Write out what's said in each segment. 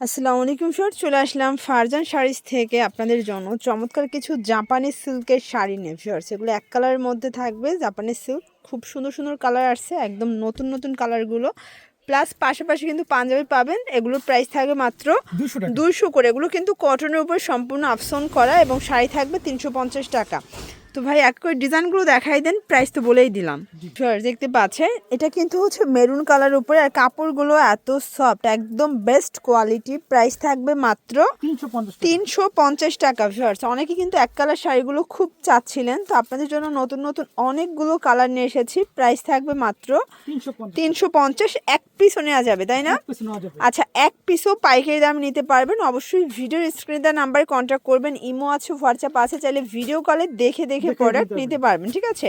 আসসালামু আলাইকুম স্যার চলে আসলাম ফারজান শাড়িজ থেকে আপনাদের জন্য। চমৎকার কিছু জাপানি সিল্কের শাড়ি নিয়ে ফিওর সেগুলো এক কালারের মধ্যে থাকবে। জাপানি সিল্ক খুব সুন্দর সুন্দর কালার আসছে একদম নতুন নতুন কালারগুলো। প্লাস পাশাপাশি কিন্তু পাঞ্জাবি পাবেন এগুলোর প্রাইস থাকবে মাত্র দুশো দুইশো করে। এগুলো কিন্তু কটনের উপর সম্পূর্ণ আফসন করা এবং শাড়ি থাকবে তিনশো পঞ্চাশ টাকা। তো ভাই এক করে ডিজাইনগুলো দেখাই দেন প্রাইস তো বলেই দিলাম। দেখতে পাচ্ছেন এটা কিন্তু হচ্ছে মেরুন কালার উপরে আর কাপড়গুলো এত সফট একদম বেস্ট কোয়ালিটি প্রাইস থাকবে মাত্র তিনশো পঞ্চাশ টাকা। ভিউয়ার্স অনেকে কিন্তু এক কালার শাড়িগুলো খুব চাচ্ছিলেন তো আপনাদের জন্য নতুন নতুন অনেকগুলো কালার নিয়ে এসেছি প্রাইস থাকবে মাত্র তিনশো পঞ্চাশ এক পিসও নেওয়া যাবে তাই না? আচ্ছা এক পিসও পাইকারি দাম নিতে পারবেন। অবশ্যই ভিডিওর স্ক্রিনে দেওয়া নাম্বারে কন্ট্যাক্ট করবেন। ইমো আছে হোয়াটসঅ্যাপ আছে চাইলে ভিডিও কলে দেখে দেখে দেখে প্রোডাক্ট নিতে পারবেন ঠিক আছে?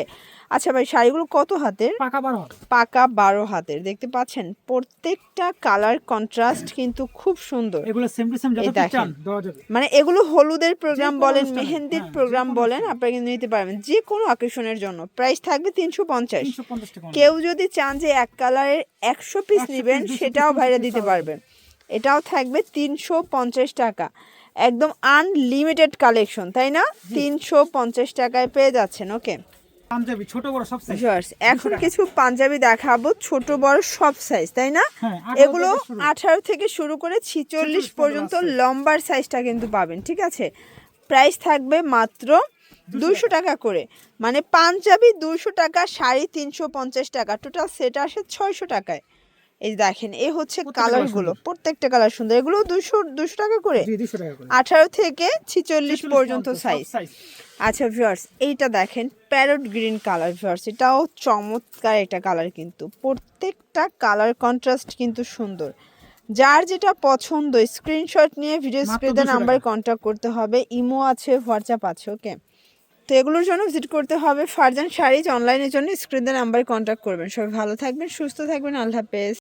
আচ্ছা ভাই শাড়িগুলো কত হাতের? পাকা বারো পাকা বারো হাতের দেখতে পাচ্ছেন? প্রত্যেকটা কালার কন্ট্রাস্ট কিন্তু খুব সুন্দর। এগুলো সেম টু সেম দেখেন। মানে এগুলো হলুদের প্রোগ্রাম বলেন মেহেন্দির হ্যাঁ, প্রোগ্রাম বলেন আপনারা কিন্তু নিতে পারবেন যে কোনো অকেশনের জন্য। প্রাইস থাকবে তিনশো পঞ্চাশ। কেউ যদি চান যে এক কালারের একশো পিস নেবেন সেটাও ভাইরা দিতে পারবেন। এটাও থাকবে তিনশো পঞ্চাশ টাকা। একদম আনলিমিটেড কালেকশন তাই না? তিনশো পঞ্চাশ টাকায় পেয়ে যাচ্ছেন ওকে পাঞ্জাবি ছোট বড় সব সাইজ ভিউয়ার্স এখন কিছু পাঞ্জাবি দেখাবো ছোট বড় সব সাইজ তাই না? হ্যাঁ এগুলো আঠারো থেকে শুরু করে ছিচল্লিশ পর্যন্ত পর্যন্ত লম্বার সাইজটা কিন্তু পাবেন ঠিক আছে? প্রাইস থাকবে মাত্র দুশো টাকা। করে। মানে পাঞ্জাবি দুশো টাকা শাড়ি তিনশো পঞ্চাশ টাকা। টোটাল সেট আসে ছয়শো টাকায়। এই দেখেন এই হচ্ছে colour কালারগুলো প্রত্যেকটা কালার সুন্দর। এগুলো দুশো দুশো টাকা করে। আঠারো থেকে ছিচল্লিশ পর্যন্ত সাইজ আচ্ছা ভিউয়ার্স এইটা দেখেন প্যারট গ্রিন কালার ভিউয়ার্স এটাও চমৎকার একটা কালার কিন্তু। প্রত্যেকটা কালার কন্ট্রাস্ট কিন্তু সুন্দর। যার যেটা পছন্দ স্ক্রিনশট নিয়ে ভিডিও স্ক্রিনে 200 নাম্বারে কন্ট্যাক্ট করতে হবে। ইমো আছে হোয়াটসঅ্যাপ আছে ওকে তো এগুলোর জন্য ভিজিট করতে হবে। ফারজান শাড়িজ অনলাইনের জন্য স্ক্রিনে নাম্বারে কন্ট্যাক্ট করবেন। সবাই ভালো থাকবেন সুস্থ থাকবেন। আল্লাহ হাফেজ।